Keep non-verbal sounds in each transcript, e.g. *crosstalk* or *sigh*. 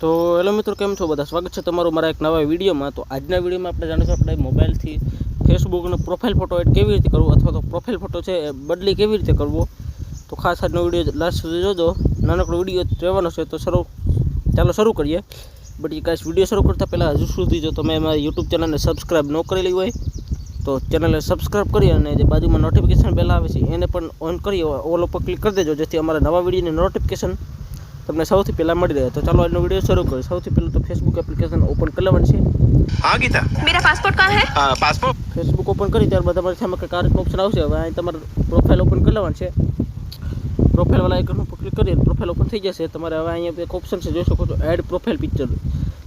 તો હેલો મિત્રો, કેમ છો બધા? સ્વાગત છે તમારું મારા એક નવા વિડીયોમાં. તો આજના વિડીયોમાં આપણે જાણીશું આપણે મોબાઈલથી ફેસબુકનો પ્રોફાઇલ ફોટો એડ કેવી રીતે કરવો અથવા તો પ્રોફાઇલ ફોટો છે એ બદલી કેવી રીતે કરવો? તો ખાસ આજનો વીડિયો લાસ્ટ સુધી જોજો. નાનકડો વીડિયો રહેવાનો છે, તો શરૂ ચાલો શરૂ કરીએ. બટ એ કાંઈ વીડિયો શરૂ કરતાં પહેલાં હજુ સુધી જો તમે અમારી યુટ્યુબ ચેનલને સબસ્ક્રાઈબ ન કરેલી હોય, તો ચેનલને સબસ્ક્રાઈબ કરી અને જે બાજુમાં નોટિફિકેશન પહેલાં આવે છે, એને પણ ઓન કરી, ઓલ ઉપર ક્લિક કરી દેજો, જેથી અમારા નવા વિડીયોની નોટિફિકેશન તમને સૌથી પહેલા મળી રહે. તો ચાલો આજનો વીડિયો શરૂ કરો સૌથી પહેલા તો ફેસબુક એપ્લિકેશન ઓપન કરી લેવાની છે. હા ગીતા? મેરા પાસપોર્ટ ક્યાં હે? હા પાસપોર્ટ ફેસબુક ઓપન કરી ત્યારબાદ તમારે સામે કંઈક કાર્યક્રમ ઓપ્શન આવશે. હવે અહીં તમારે પ્રોફાઇલ ઓપન કરી લેવાનું છે. પ્રોફાઇલ વાળા આઇકન ઉપર ક્લિક કરીએ પ્રોફાઇલ ઓપન થઈ જશે. તમારે હવે અહીંયા એક ઓપ્શન છે જોઈ શકો છો એડ પ્રોફાઇલ પિક્ચર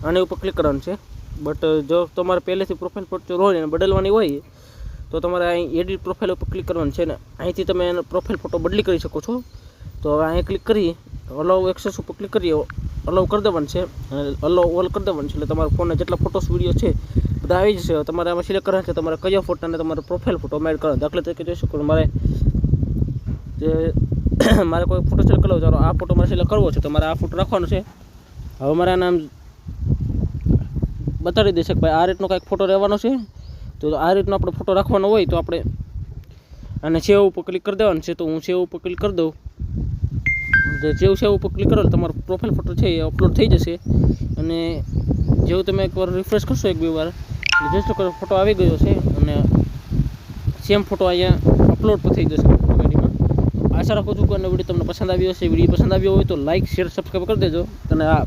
આની ઉપર ક્લિક કરવાનું છે. બટ જો તમારે પહેલેથી પ્રોફાઇલ પિક્ચર હોય અને બદલવાની હોય તો તમારે અહીં એડિટ પ્રોફાઇલ ઉપર ક્લિક કરવાનું છે ને. અહીંથી તમે એનો પ્રોફાઇલ ફોટો બદલી કરી શકો છો. તો હવે અહીંયા ક્લિક કરી અલાઉ એક્સેસ ઉપર ક્લિક કરીએ અલાઉ કરી દેવાનું છે. અલાઉ ઓલ કરી દેવાનું છે, એટલે તમારા ફોનના જેટલા ફોટોસ વીડિયો છે, બધા આવી જશે. તમારે આમાં સિલેક્ટ કરવાનું છે, તમારે કયા ફોટાને તમારો પ્રોફાઇલ ફોટો એડ કરવાનો. દાખલા તરીકે જોઈ શકો મારે જે *coughs* મારે કોઈ ફોટો સિલેક્ટ કરવો ચાલો આ ફોટો મારે સિલેક્ટ કરવો છે, તો મારે આ ફોટો રાખવાનો છે. હવે મારે આના બતાવી દેશે કે ભાઈ આ રીતનો કાંઈક ફોટો રહેવાનો છે. તો આ રીતનો આપણે ફોટો રાખવાનો હોય, તો આપણે અને સેવ ઉપર ક્લિક કરી દેવાનું છે. તો હું સેવ ઉપર ક્લિક કરી દઉં. જેવું એવું ઉપર ક્લિક કરો તમારો પ્રોફાઇલ ફોટો છે એ અપલોડ થઈ જશે. અને જેવું તમે એકવાર રિફ્રેશ કરશો એક બે વાર જોઈ ફોટો આવી ગયો છે અને સેમ ફોટો અહીંયા અપલોડ પણ થઈ જશે આશા રાખું છું કે વીડિયો તમને પસંદ આવ્યો હશે. વીડિયો પસંદ આવ્યો હોય તો લાઇક શેર સબસ્ક્રાઈબ કરી દેજો. અને આ